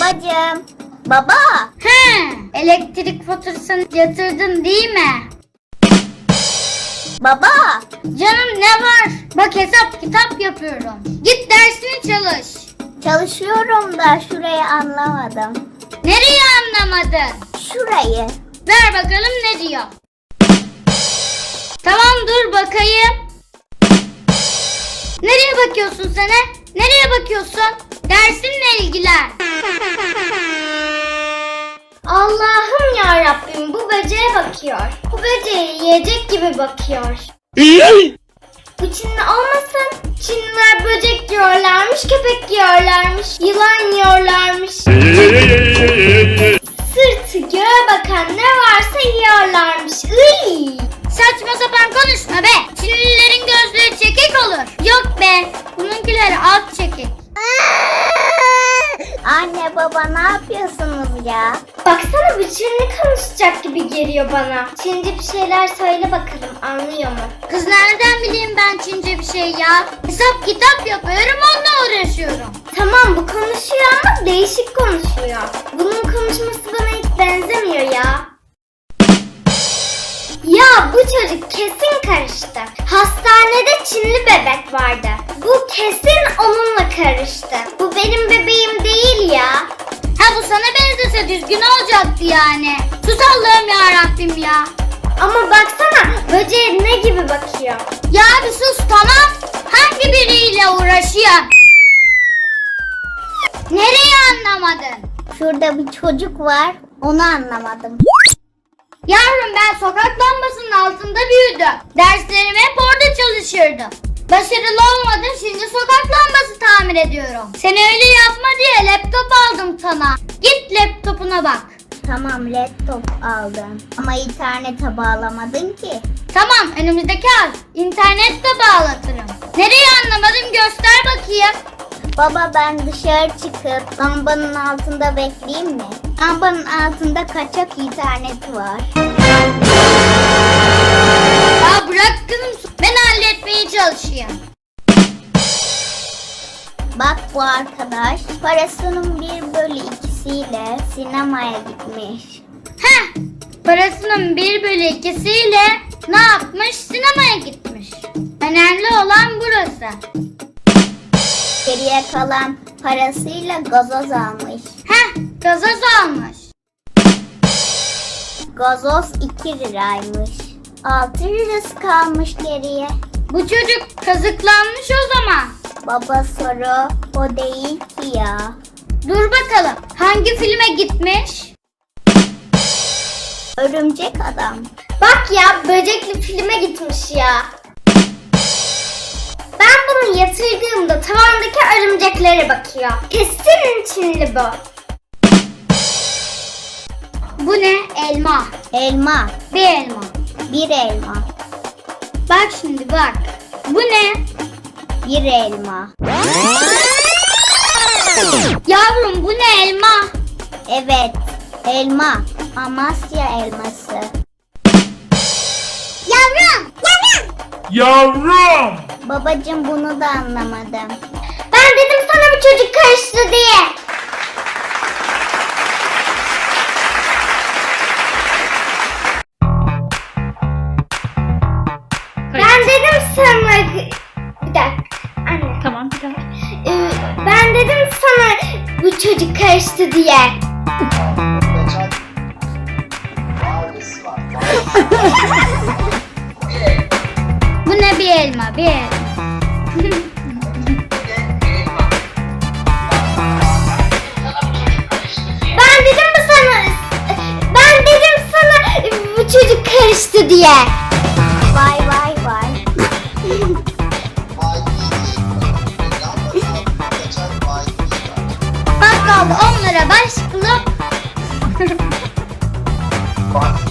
Babacığım. Baba. He, elektrik faturasını yatırdın değil mi? Baba. Canım ne var? Bak hesap kitap yapıyorum. Git dersini çalış. Çalışıyorum da şurayı anlamadım. Nereye anlamadın? Şurayı. Ver bakalım ne diyor. Tamam dur bakayım. Nereye bakıyorsun sen he? Nereye bakıyorsun? Dersinle ilgilen. Allah'ım ya Rabbim bu böceğe bakıyor. Bu böceği yiyecek gibi bakıyor. Bu Çinli olmasın. Çinliler böcek yiyorlarmış, köpek yiyorlarmış, yılan yiyorlarmış. Sırtı göğe bakan ne varsa yiyorlarmış. Iy! Saçma sapan konuşma be. Çinli konuşacak gibi geliyor bana. Çince bir şeyler söyle bakalım anlıyor mu? Kız nereden bileyim ben Çince bir şey ya? Hesap kitap yapıyorum onunla uğraşıyorum. Tamam bu konuşuyor ama değişik konuşuyor. Bunun konuşması bana hiç benzemiyor ya. Ya bu çocuk kesin karıştı. Hastanede Çinli bebek vardı. Bu kesin onunla karıştı. Bu benim bebeğim değil ya. Ha bu sana benzese düzgün olacaktı yani. Sus Allah'ım ya Rabbim ya. Ama baksana böceğe ne gibi bakıyor. Ya bir sus tamam. Hangi biriyle uğraşıyor? Nereye anlamadın? Şurada bir çocuk var. Onu anlamadım. Yavrum ben sokak lambasının altında büyüdüm. Derslerimi hep orada çalışırdım. Başarılı olmadım şimdi sokak lambası tamir ediyorum. Sen öyle yapma diye laptop aldım sana. Git laptopuna bak. Tamam laptop aldım. Ama internete bağlamadın ki. Tamam önümüzdeki ay internette bağlatırım. Nereye anlamadım göster bakayım. Baba ben dışarı çıkıp lambanın altında bekleyeyim mi? Lambanın altında kaçak internet var. Ya bırak kızım ben halletmeye çalışayım. Bak bu arkadaş bölü ikisiyle sinemaya gitmiş. Heh parasının bir bölü ikisiyle ne yapmış sinemaya gitmiş. Önemli olan burası. Geriye kalan parasıyla gazoz almış. Heh gazoz almış. Gazoz 2 liraymış. 6 lirası kalmış geriye. Bu çocuk kazıklanmış o zaman. Baba soru o değil ki ya. Dur bakalım hangi filme gitmiş? Örümcek adam. Bak ya böcekli filme gitmiş ya. Ben bunu yatırdığımda tavandaki örümceklere bakıyor. Kesin Çinli bu. Bu ne? Elma. Elma. Bir elma. Bir elma. Bak şimdi bak. Bu ne? Bir elma. Yavrum bu ne elma? Evet. Elma. Amasya elması. Yavrum. Yavrum. Yavrum! Babacım bunu da anlamadım. Ben dedim sana bu çocuk karıştı diye. Bu çocuk karıştı diye. Bu ne bir elma, bir elma. ben dedim sana? Ben dedim sana bu karıştı diye. Bakkalda 10